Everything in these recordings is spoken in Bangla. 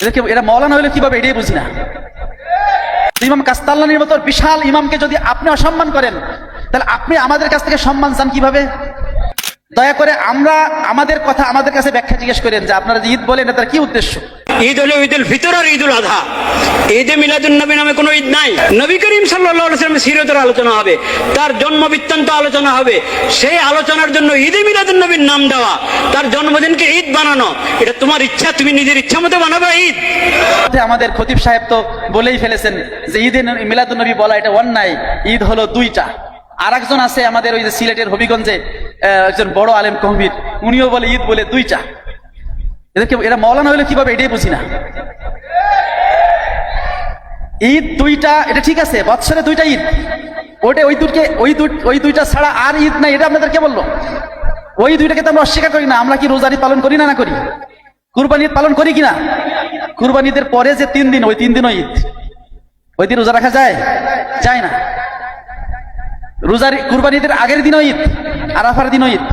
এদেরকে এরা মৌলানা হইলে কীভাবে এটাই বুঝি না। ইমাম কাস্তাল্লানির মতো বিশাল ইমামকে যদি আপনি অসম্মান করেন, তাহলে আপনি আমাদের কাছ থেকে সম্মান চান কীভাবে? দয়া করে আমরা আমাদের কথা আমাদের কাছে ব্যাখ্যা জিজ্ঞেস করেন যে আপনারা যে ঈদ বলেন তার কি উদ্দেশ্য? ঈদ হলো ঈদুল ফিতর আর ঈদুল আধা। ঈদে মিলাদুল নবী নামে কোনো ঈদ নাই। নবী করিম সাল্লামের সিরতের আলোচনা হবে তার জন্ম বৃত্তান্ত আলোচনা হবে। সেই আলোচনার জন্য ঈদে মিলাদুল নবীর নাম দেওয়া তার জন্মদিনকে ঈদ বানানো এটা তোমার ইচ্ছা তুমি নিজের ইচ্ছা মতো বানাবে ঈদ। আমাদের খতিব সাহেব তো বলেই ফেলেছেন যে ঈদে মিলাদুল নবী বলা এটা অন্যায় ঈদ হলো দুইটা। আর একজন আছে আমাদের ওই যে সিলেটের হবিগঞ্জে একজন বড় আলেম কহবির উনিও বলে, ঈদ বলে দুইটা এদেরকে, এরা মৌলানা হলে কীভাবে, এটাই বুঝি না। ঈদ দুইটা, এটা ঠিক আছে, বৎসরে দুইটা ঈদ। ওটা ওই দুটকে ওই ওই দুইটা ছাড়া আর ঈদ নাই, এটা আপনাদের কে বলল? ওই দুইটাকে তো আমরা অস্বীকার করি না, আমরা কি রোজারি পালন করি না না করি? কুরবানি ঈদ পালন করি কিনা? কুরবানি ঈদের পরে যে তিন দিন, ওই তিন দিনও ঈদ। ওই দিন রোজা রাখা যায়? যায় না। রোজার কুরবানি ঈদের আগের দিনও ঈদ, আরাফার দিনও ঈদ,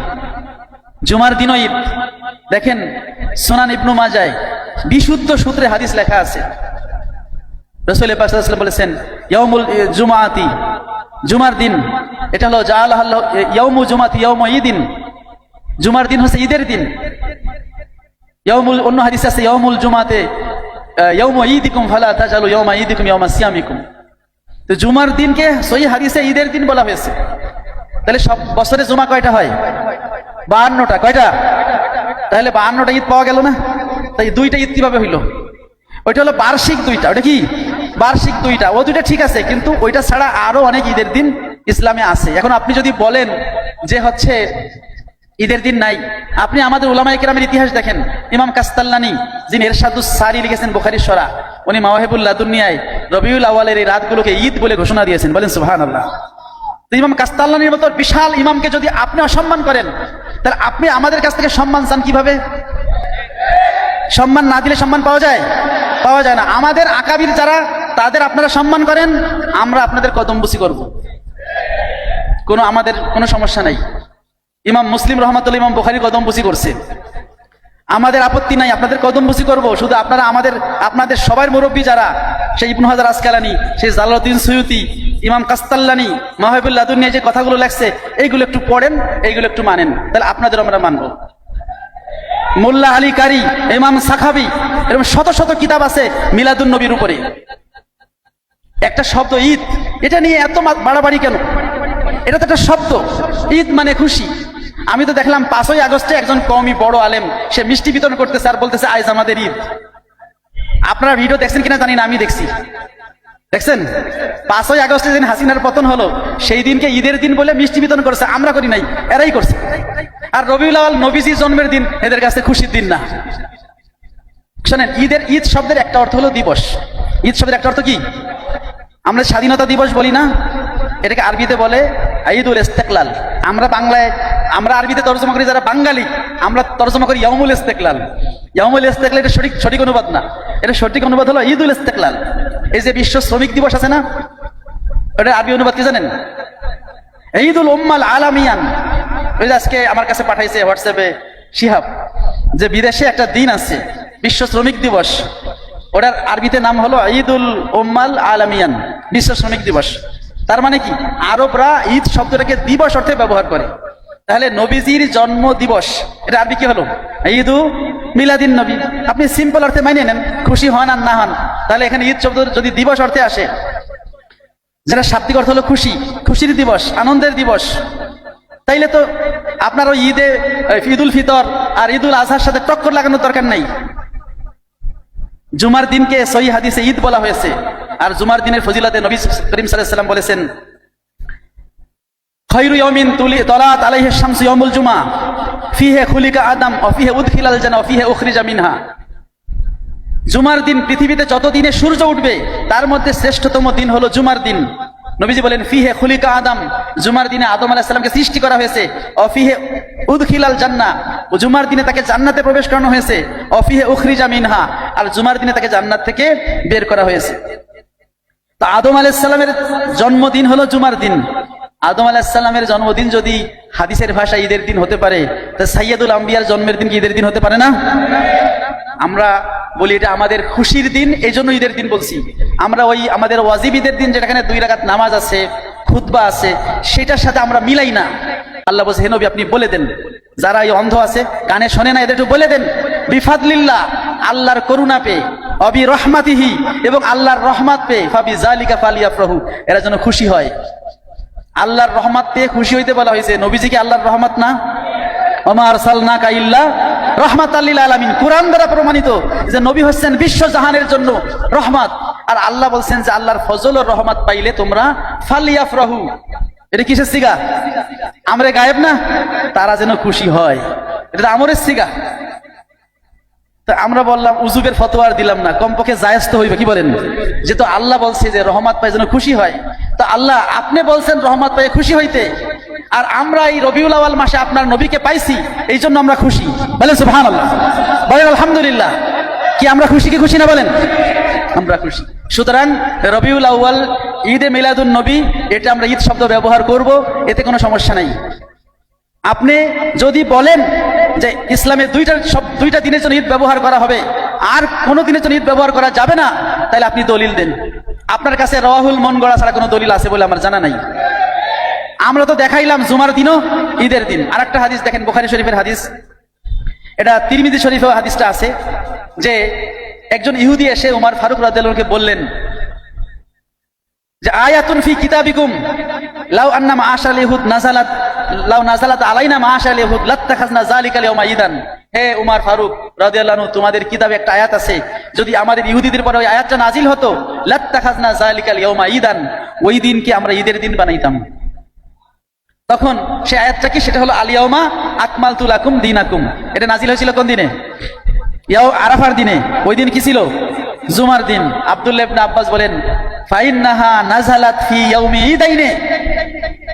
জুমার দিনও ঈদ। দেখেন সোনান ইবনু মাজায় বিশুদ্ধ সূত্রে হাদিস লেখা আছে। রসুল পাশাল্লাম বলেছেন ইয়মুল জুমাতি জুমার দিন, এটা হলো জাল ইয়মু জুমাতি ইয়ম ঈদিন। জুমার দিন হচ্ছে ঈদের দিন। ইয়মুল অন্য হাদিস আছে ইয়মুল জুমাতে ইয়ম ঈদিকুম ফালা তাজালু ইয়মা ঈদিকুম ইয়মা সিয়ামিকুম। তো জুমার দিনকে সই হাদিসে ঈদের দিন বলা হয়েছে। তাহলে সব বছরে জুমা কয়টা হয়? বাহান্নটা। কয়টা? তাহলে বাহান্নটা ঈদ পাওয়া গেল না? তাই দুইটা ঈদ কীভাবে হইল? ওইটা হলো বার্ষিক দুইটা। ওটা কি? বার্ষিক দুইটা। ও দুইটা ঠিক আছে, কিন্তু ওইটা ছাড়া আরও অনেক ঈদের দিন ইসলামে আছে। এখন আপনি যদি বলেন যে হচ্ছে ঈদের দিন নাই। আপনি আমাদের উলামায়ে কেরামের ইতিহাস দেখেন। ইমাম কাস্তাল্লানি যিনি এরশাদুস সারি লিখেছেন বুখারীর সরা, উনি মাওয়াহিবুল্লাহ দুনিয়ায় রবিউল আওয়ালের এই রাতগুলোকে ঈদ বলে ঘোষণা দিয়েছেন। বলেন, সুবহানাল্লাহ। তো ইমাম কাস্তাল্লানির মতো বিশাল ইমামকে যদি আপনি অসম্মান করেন, তাহলে আপনি আমাদের কাছ থেকে সম্মান চান কীভাবে? সম্মান না দিলে সম্মান পাওয়া যায়? পাওয়া যায় না। আমাদের আকাবির যারা, তাদের আপনারা সম্মান করেন, আমরা আপনাদের কদমবুসি করব। কোনো আমাদের কোনো সমস্যা নাই। ইমাম মুসলিম রহমাতুল্লাহ, ইমাম বুখারি কদমবুসি করছে। আমাদের আপত্তি নাই, আপনাদের কদমবুসি করব, শুধু আপনারা আমাদের, আপনাদের সবার মুরব্বী যারা, সেই ইবনু হাজার আসকালানি, সেই জালালউদ্দিন সৈয়দি ইমাম কাস্তাল্লানি মাহবুল্লাহ নিয়ে যে কথাগুলো লেখছে, এইগুলো একটু পড়েন, এইগুলো একটু মানেন, তাহলে আপনাদের আমরা মানব। মোল্লা আলী কারি, ইমাম সাখাবি, এরকম শত শত কিতাব আছে মিলাদুন নবীর উপরে। একটা শব্দ ঈদ, এটা নিয়ে এত বাড়াবাড়ি কেন? এটা তো একটা শব্দ, ঈদ মানে খুশি। আমি তো দেখলাম পাঁচই আগস্টে একজন কমই বড় আলেম। সে মিষ্টি বিতরণ করতেছে আর বলতেছে, আজ আমাদের ঈদ। আপনারা ভিডিও দেখছেন কিনা জানি না, আমি দেখছি। দেখছেন? পাঁচই আগস্টে যেদিন হাসিনার পতন হলো, সেই দিনকে ঈদের দিন বলে মিষ্টি বিতরণ করেছে, আমরা করি নাই, এরাই করছে। আর রবিউল আওয়াল নবীজি জন্মের দিন, এদের কাছে খুশির দিন না। শোনেন, ঈদের ঈদ শব্দের একটা অর্থ হলো দিবস। ঈদ শব্দের একটা অর্থ কি? আমরা স্বাধীনতা দিবস বলি না, এটাকে আরবিতে বলে ঈদুল ইস্তেকলাল। আমরা বাংলায় আমরা আরবিতে তর্জমা করি যারা বাঙালি, আমরা তর্জমা করি ইয়ামুল ইস্তেকলাল। ইয়ামুল ইস্তেকলাল এটা সঠিক সঠিক অনুবাদ না। এটা সঠিক অনুবাদ হলো ঈদুল ইস্তেকলাল। এই যে বিশ্ব শ্রমিক দিবস আছে না, এটা আরবি অনুবাদ কি জানেন? ঈদুল উম্মাল আলামিয়ান। ওই যে আজকে আমার কাছে পাঠাইছে হোয়াটসঅ্যাপে শিহাব, যে বিদেশে একটা দিন আছে, বিশ্ব শ্রমিক দিবস। ওটার আরবিতে নাম হলো ঈদুল উম্মাল আলামিয়ান, বিশ্ব শ্রমিক দিবস। তার মানে কি? আরবরা ঈদ শব্দটাকে দিবস অর্থে ব্যবহার করে। তাহলে নবীজির জন্ম দিবস এটা আরবি কি হলো? ঈদু মিলাদিন নবী। আপনি সিম্পল অর্থে মানিয়ে নেন, খুশি হন আর না হন। তাহলে এখানে ঈদ শব্দ যদি দিবস অর্থে আসে, যেটা শাব্দিক অর্থ হলো খুশি, খুশির দিবস, আনন্দের দিবস। তাইলে তো আপনার ওই ঈদে ঈদুল ফিতর আর ঈদুল আজহার সাথে টক্কর লাগানোর দরকার নাই। জুমার দিনকে সহি হাদিসে ঈদ বলা হয়েছে। আর জুমার দিনের ফজিলাতে নবী করিম সাল্লাম বলেছেন খৈরু ইয়মিন তুলি তলাত আলাইহে শামসু ইয়মুল জুমা ফিহে খুলিকা আদম অফিহে উদখিলাল জানা অফিহে উখরিজা মিনহা। জুমার দিন পৃথিবীতে যত দিনে সূর্য উঠবে, তার মধ্যে শ্রেষ্ঠতম দিন হলো জুমার দিন। নবীজি বলেন, ফিহে খুলিকা আদম। জুমার দিনে আদম আলাহিস সালামকে সৃষ্টি করা হয়েছে। অফিহে উদখিলাল জান্না জুমার দিনে তাকে জান্নাতে প্রবেশ করানো হয়েছে। অফিহে উখরিজা মিনহা। আর জুমার দিনে তাকে জান্নাত থেকে বের করা হয়েছে। তা আদম আলাইসাল্লামের জন্মদিন হলো জুমার দিন। আদম আলাহিসাল্লামের জন্মদিন যদি হাদিসের ভাষা ঈদের দিন হতে পারে, তা সাইয়দুল আম্বিয়ার জন্মের দিন কি ঈদের দিন হতে পারে না? আমরা বলি এটা আমাদের খুশির দিন এই জন্য ঈদের দিন বলছি। আমরা ওই আমাদের ওয়াজিব ঈদের দিন যেটাখানে দুই রাকাত নামাজ আছে, খুতবা আছে, সেটার সাথে আমরা মিলাই না। আল্লাহ বলছে হেনবি আপনি বলে দেন। যারা এই অন্ধ আছে, কানে শোনে না, এদের একটু বলে দেন। বিফাদলিল্লাহ, আল্লাহর করুণা পেয়ে অবি রহমাতিহি এবং আল্লাহর রহমাত পেয়ে, ফাবি জালিকা ফালিয়া প্রভু এরা যেন খুশি হয়। আল্লাহর রহমত পেয়ে খুশি হইতে বলা হয়েছে। নবীজি কি আল্লাহর রহমত না? ওমার সালনা কাইল্লা রহমাত আল্লিল আলামিন। কোরআন দ্বারা প্রমাণিত যে নবী হচ্ছেন বিশ্ব জাহানের জন্য রহমত। আর আল্লাহ বলছেন যে আল্লাহর ফজল ও রহমত পাইলে তোমরা ফালিয়াফ রহু এটা কিসের সিগা? আমরা গায়েব না? তারা যেন খুশি হয়। এটা আমরের সিগা। তা আমরা বললাম উজুবের ফতোয়ার দিলাম না, কমপক্ষে জায়েজ তো হইবে, কি বলেন? যেহেতু আল্লাহ বলছে যে রহমত পাই যেন খুশি হয়, তো আল্লাহ আপনি বলছেন রহমত পাই খুশি হইতে, আর আমরা এই রবিউল আওয়াল মাসে আপনার নবীকে পাইছি, এই জন্য আমরা খুশি। বলেন সুবহান আল্লাহ বলেন, আলহামদুলিল্লাহ। কি আমরা খুশি কি খুশি না বলেন? আমরা খুশি। সুতরাং রবিউল আউয়াল, ঈদে মিলাদুন নবী, এটা আমরা ঈদ শব্দ ব্যবহার করব, এতে কোনো সমস্যা নাই। আপনি যদি বলেন যে ইসলামে দুইটা, সব দুইটা দিনের জন্য ঈদ ব্যবহার করা হবে। আর কোনো দিনের জন্য ঈদ ব্যবহার করা যাবে না তাহলে আপনি দলিল দেন। আপনার কাছে রওয়াহুল মন গড়া ছাড়া কোনো দলিল আছে বলে আমার জানা নাই। আমরা তো দেখাইলাম জুমার দিনও ঈদের দিন। আর একটা হাদিস দেখেন, বুখারি শরীফের হাদিস। এটা তিরমিদি শরীফেও হাদিসটা আছে, যে একজন ইহুদি এসে উমার ফারুক রাদিয়াল্লাহুকে বললেন যে, আয়াতুন ফি কিতাবিকুম, লাউ আন্না মাআশাল ইহুদ নাজালাত লাউ নাজালাত ঈদান। হে উমার ফারুক রাদিয়াল্লাহু তোমাদের কিতাবে একটা আয়াত আছে। যদি আমাদের ইহুদিদের পরে ওই আয়াতটা নাজিল হতো লাত্তাখাজনা যালিকা লিয়াউমা ঈদান, ওই দিনকে আমরা ঈদের দিন বানাইতাম? তখন সে আয়াতটা কি? সেটা হলো আলিয়াউমা আকমাল তুলাকুম দিনাকুম। এটা নাজিল হয়েছিল কোন দিনে? ইয়াও আরাফার দিনে। ওই দিন কি ছিল? জুমার দিন। আব্দুল্লাহ আব্বাস বলেন, ফাইন্নাহা নাজালাত ফি ইয়াউমি ঈদাইনে।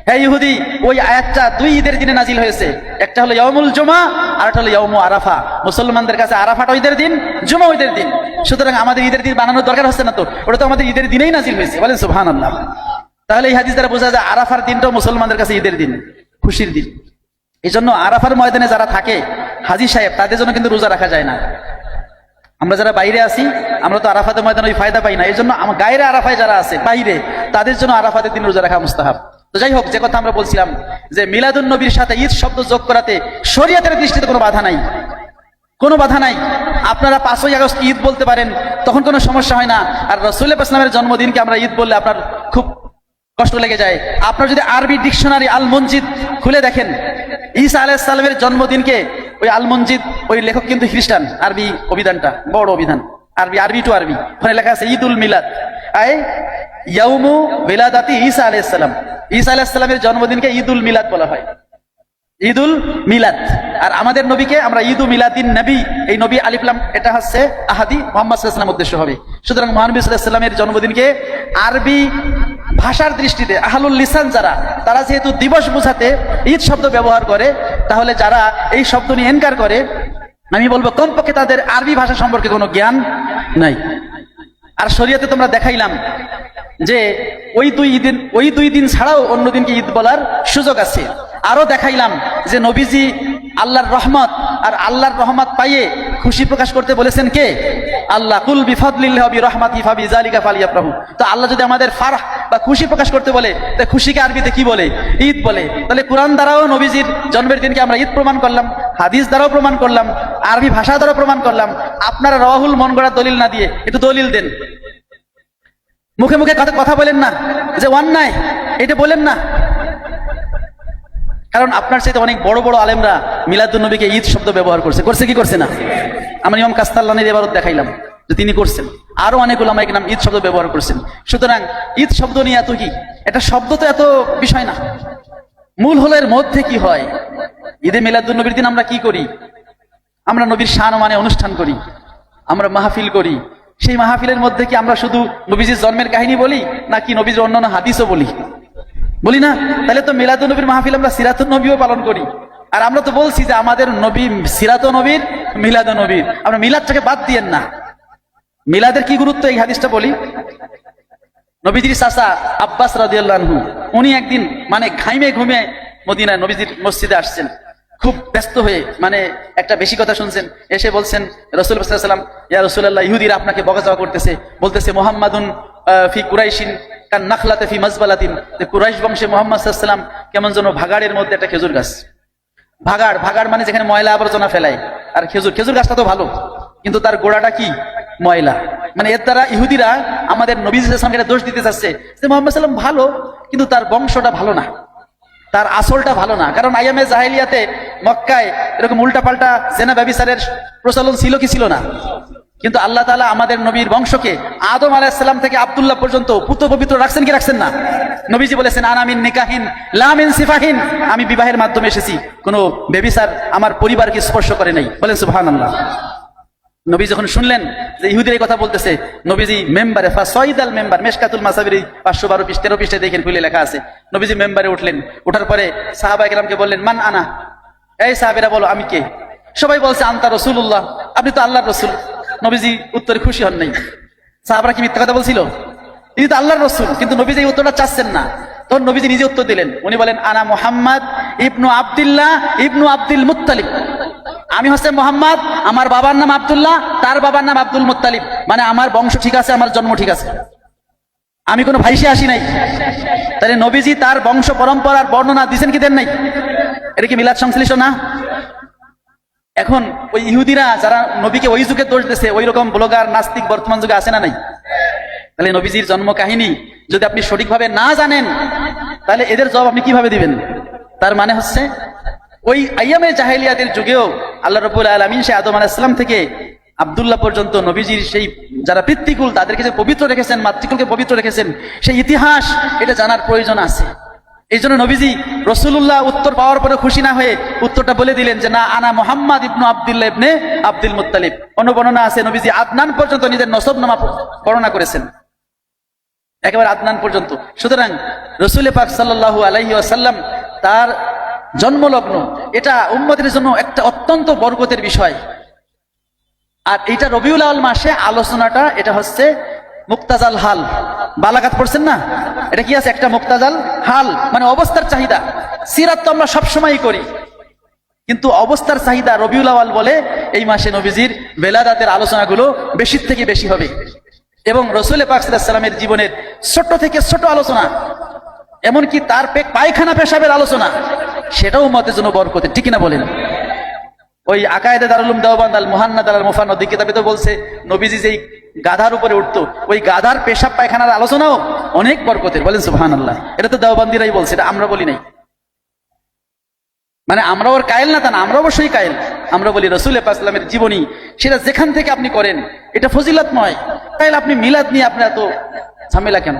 হে ইহুদি, ওই আয়াতটা দুই ঈদের দিনে নাজিল হয়েছে। একটা হলো ইয়াউমুল জুমা, আর একটা হলো ইয়াউমু আরাফা। মুসলমানদের কাছে আরাফাটা ঈদের দিন, জুমা ঈদের দিন। সুতরাং আমাদের ঈদের দিন বানানোর দরকার হচ্ছে না তো? ওটা তো আমাদের ঈদের দিনেই নাজিল হয়েছে, বলেন সুবহানাল্লাহ। তাহলে এই হাদিস দ্বারা বোঝা যায় আরাফার দিনটাও মুসলমানদের কাছে ঈদের দিন, খুশির দিন। এই জন্য আরাফার ময়দানে যারা থাকে, হাজি সাহেব, তাদের জন্য কিন্তু রোজা রাখা যায় না। আমরা যারা বাইরে আছি, আমরা তো আরাফাতের ময়দানে ওই ফায়দা পাই না। এই জন্য আমার গায়ের আরাফায় যারা আছে, বাইরে, তাদের জন্য আরাফাতের দিন রোজা রাখা মুস্তাহাব। তো যাই হোক, যে কথা আমরা বলছিলাম যে মিলাদুন নবীর সাথে ঈদ শব্দ যোগ করাতে শরীয়তের দৃষ্টিতে কোনো বাধা নাই। কোনো বাধা নাই। আপনারা পাঁচই আগস্ট ঈদ বলতে পারেন, তখন কোনো সমস্যা হয় না। আর রসুল ইসলামের জন্মদিনকে আমরা ঈদ বললে আপনার খুব কষ্ট লেগে যায়। আপনার যদি আরবি ডিকশনারি আল মঞ্জিদ খুলে দেখেন, ঈসা আলাইসাল্লামের জন্মদিনকে ওই আল মঞ্জিদ ওই লেখক কিন্তু খ্রিস্টান, আরবি অভিধানটা, বড় অভিধান, আরবি আরবি টু আরবি। ওখানে লেখা আছে ঈদ উল মিলাদ। আয় ইয়াউমু বিলাদাতি ঈসা আলাইসাল্লাম ঈসা আলাইসাল্লামের জন্মদিনকে ঈদুল মিলাদ বলা হয়। ঈদুল মিলাদ। আর আমাদের নবীকে আমরা ঈদু মিলাদিন নবী, এই নবী আলিফলাম এটা হচ্ছে আহাদি মোহাম্মদ উদ্দেশ্য হবে। সুতরাং মহানবী সাল্লামের জন্মদিনকে আরবি ভাষার দৃষ্টিতে, আহলুল লিসান যারা, তারা যেহেতু দিবস বোঝাতে ঈদ শব্দ ব্যবহার করে, তাহলে যারা এই শব্দ নিয়ে এনকার করে, আমি বলব কমপক্ষে তাদের আরবি ভাষা সম্পর্কে কোনো জ্ঞান নাই। আর শরীয়তে তোমরা দেখাইলাম যে ওই দুই দিন ওই দুই দিন ছাড়াও অন্য দিনকে ঈদ বলার সুযোগ আছে। আরও দেখাইলাম যে নবীজি আল্লাহর রহমত আর আল্লাহর রহমত পাইয়ে খুশি প্রকাশ করতে বলেছেন কে? আল্লাহ। কুল বিফাদলিল্লাহ বি রহমাতি ফাবি জালিকা ফালিয়া প্রভু তো আল্লাহ যদি আমাদের ফারাহ বা খুশি প্রকাশ করতে বলে, তা খুশিকে আরবিতে কি বলে? ঈদ বলে। তাহলে কোরআন দ্বারাও নবীজির জন্মের দিনকে আমরা ঈদ প্রমাণ করলাম, হাদিস দ্বারাও প্রমাণ করলাম, আরবি ভাষা দ্বারাও প্রমাণ করলাম। আপনারা রাহুল মন গড়া দলিল না দিয়ে একটু দলিল দেন। মুখে মুখে কথা কথা বলেন না। যে অন্যায় এটা বলেন না। কারণ আপনার সাথে অনেক বড় বড় আলেমরা মিলাদুল নবীকে ঈদ শব্দ ব্যবহার করছে। করছে কি করছে না? আমি ইমাম কাস্তাল্লানের এবারত দেখাইলাম, যে তিনি করছেন। আরও অনেক ওলামাইক নাম ঈদ শব্দ ব্যবহার করছেন। সুতরাং ঈদ শব্দ নিয়ে এত কি? এটা শব্দ তো এত বিষয় না। মূল হলো এর মধ্যে কি হয়? ঈদে মিলাদুল নবীর দিন আমরা কি করি? আমরা নবীর শান মানে অনুষ্ঠান করি। আমরা মাহফিল করি। সেই মাহফিলের মধ্যে কি আমরা শুধু নবীজির জন্মের কাহিনী বলি, নাকি নবীজির অন্যান্য হাদিসও বলি? বলি না? তাহলে তো মিলাদুল নবীর মাহফিল আমরা সিরাতুল নবীও পালন করি। আর আমরা তো বলছি যে আমাদের নবী সিরাত নবীর, মিলাদ নবীর। আমরা মিলাদটাকে বাদ দিয়েন না। মিলাদের কি গুরুত্ব এই হাদিসটা বলি? নবীজির চাচা আব্বাস রাদিয়াল্লাহু উনি একদিন মানে ঘাইমে ঘুমে মদিনায় নবীজির মসজিদে আসছেন। খুব ব্যস্ত হয়ে মানে একটা বেশি কথা শুনছেন। এসে বলছেন, রসুল সাল্লাম ইয়া রসুল্লাহ ইহুদিরা আপনাকে বকাজা করতেছে। বলতেছে, মোহাম্মদুন ফি কুরাইশিন কান নাখলাতে ফি মাজবালাতিন কুরাইশ বংশে মোহাম্মদ সাল্লাম কেমন যেন ভাগাড়ের মধ্যে একটা খেজুর গাছ। ভাগাড় ভাগাড় মানে যেখানে ময়লা আবর্জনা ফেলায়। আর খেজুর খেজুর গাছটা তো ভালো, কিন্তু তার গোড়াটা কি? ময়লা। মানে এর দ্বারা ইহুদিরা আমাদের নবী ইসলামকে দোষ দিতে চাচ্ছে যে মোহাম্মদ সাল্লাম ভালো, কিন্তু তার বংশটা ভালো না। তার আসলটা ভালো না। কারণ আইএমএ জাহেলিয়াতে মক্কায় এরকম উল্টাপাল্টা জেনা ব্যবিচারের প্রচলন ছিল কি ছিল না? কিন্তু আল্লাহ তাআলা আমাদের নবীর বংশকে আদম আলাইসাল্লাম থেকে আবদুল্লাহ পর্যন্ত পুত পবিত্র রাখছেন কি রাখছেন না? নবীজি বলেছেন আনামিন নিকাহিন লামিন সিফাহিন। আমি বিবাহের মাধ্যমে এসেছি। কোনো বেবিচার আমার পরিবারকে স্পর্শ করে নাই। বলেন সুবহানাল্লাহ। নবী যখন শুনলেন যে ইহুদির কথা বলতেছে, নবীজি মেম্বারে সঈদাল মেম্বার, মেশকাতুল মাসাবির পাঁচশো বারো পৃষ্ঠ, তেরো পৃষ্ঠে দেখেন, খুলে লেখা আছে। নবীজি মেম্বারে উঠলেন ওঠার পরে সাহাবা একরামকে বললেন, মান আনা? এই সাহাবেরা বলো, আমি কে? সবাই বলছে, আন্তা রসুল্লাহ আপনি তো আল্লাহর রসুল। নবীজি উত্তরে খুশি হন নাই। সাহাবরা কি মিথ্যা কথা বলছিল? তিনি তো আল্লাহর রসুল, কিন্তু নবীজি এই উত্তরটা চাচ্ছেন না। তখন নবীজি নিজে উত্তর দিলেন, উনি বলেন, আনা মোহাম্মদ ইবনু আবদুল্লাহ ইবনু আব্দুল মুত্তালিব। আমি হচ্ছে মোহাম্মদ, আমার বাবার নাম আব্দুল্লাহ, তার বাবার নাম আব্দুল মুত্তালিব। মানে আমার বংশ ঠিক আছে, আমার জন্ম ঠিক আছে। আমি কোনো ভাইসে আসি নাই। তাহলে নবীজি তার বংশ পরম্পরার বর্ণনা দিছেন কি দেন নাই? এটা কি মিলাদ সংশ্লিষ্ট না? এখন ওই ইহুদিরা যারা নবীকে ওই যুগে দোষ দিছে, ওই রকম ব্লগার, নাস্তিক, বর্তমান যুগে আছে না নাই? তাহলে নবীজির জন্ম কাহিনী যদি আপনি সঠিকভাবে না জানেন, তাহলে এদের জবাব আপনি কীভাবে দিবেন? তার মানে হচ্ছে ওই আইয়ামে জাহেলিয়াতের যুগেও আল্লাহ রবুল আলমিন সে আদম আলাহিসাম থেকে আবদুল্লাহ পর্যন্ত নবীজির সেই যারা পিতৃকুল তাদেরকে যে পবিত্র রেখেছেন, মাতৃকুলকে পবিত্র রেখেছেন, সেই ইতিহাস এটা জানার প্রয়োজন আছে। এই জন্য নবীজি রসুল্লাহ উত্তর পাওয়ার পরে খুশি না হয়ে উত্তরটা বলে দিলেন যে, না, আনা মোহাম্মদ ইবনু আবদুল্লাহ ইবনে আব্দুল মুত্তালিব। অন্য বর্ণনা আছে, নবীজি আদনান পর্যন্ত নিজের নসব নামা বর্ণনা করেছেন। একেবারে আদনান পর্যন্ত। সুতরাং রসুল পাক সাল্লাল্লাহু আলাইহি আসাল্লাম তার জন্মলগ্ন। এটা উম্মতের জন্য একটা অত্যন্ত বরকতের বিষয়। আর এটা রবিউল আল মাসে আলোচনাটা, এটা হচ্ছে মুক্তাজাল হাল। বালাকাত পড়ছেন না? এটা কি আছে? একটা মুক্তাজাল হাল। মানে অবস্থার চাহিদা। সিরাত তো আমরা সবসময়ই করি। কিন্তু অবস্থার চাহিদা রবিউল আওয়াল বলে এই মাসে নবীজির বেলাদাতের আলোচনাগুলো বেশির থেকে বেশি হবে। এবং রসুল পাকসাল্লামের জীবনের ছোট থেকে ছোট আলোচনা, এমনকি তার পায়খানা পেশাবের আলোচনা সেটাও মতের জন্য বরকতে ঠিক না বলেন? ওই আকায়দে দারুলুম দেওবান আল মোহান্নাদ আল মুফান্নদি কিতাবে তো বলছে, নবীজি যেই গাধার উপরে উঠতো, ওই গাধার পেশাব পায়খানার আলোচনাও অনেক বরকতের, বলেন সুবহান আল্লাহ এটা তো দেওবান্দিরাই বলছে, এটা আমরা বলি নাই। মানে আমরা ওর কায়েল না তা না, আমরা অবশ্যই কায়েল। আমরা বলি রসুল ইসলামের জীবনী, সেটা যেখান থেকে আপনি করেন, এটা ফজিলত নয়। তাইলে আপনি মিলাদ নিয়ে আপনার এত ঝামেলা কেন?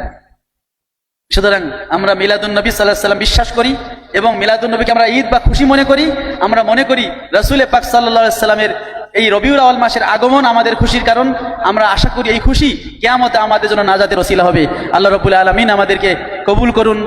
সুতরাং আমরা মিলাদুন নবী সাল্লাহ সাল্লাম বিশ্বাস করি এবং মিলাদুলনবীকে আমরা ঈদ বা খুশি মনে করি, আমরা মনে করি রসুল পাক সাল্লা সাল্লামের এই রবিউল আওয়াল মাসের আগমন আমাদের খুশির কারণ। আমরা আশা করি এই খুশি কেয়ামতে আমাদের জন্য নাজাতের রসিলা হবে। আল্লাহ রবুল আলমিন আমাদেরকে কবুল করুন।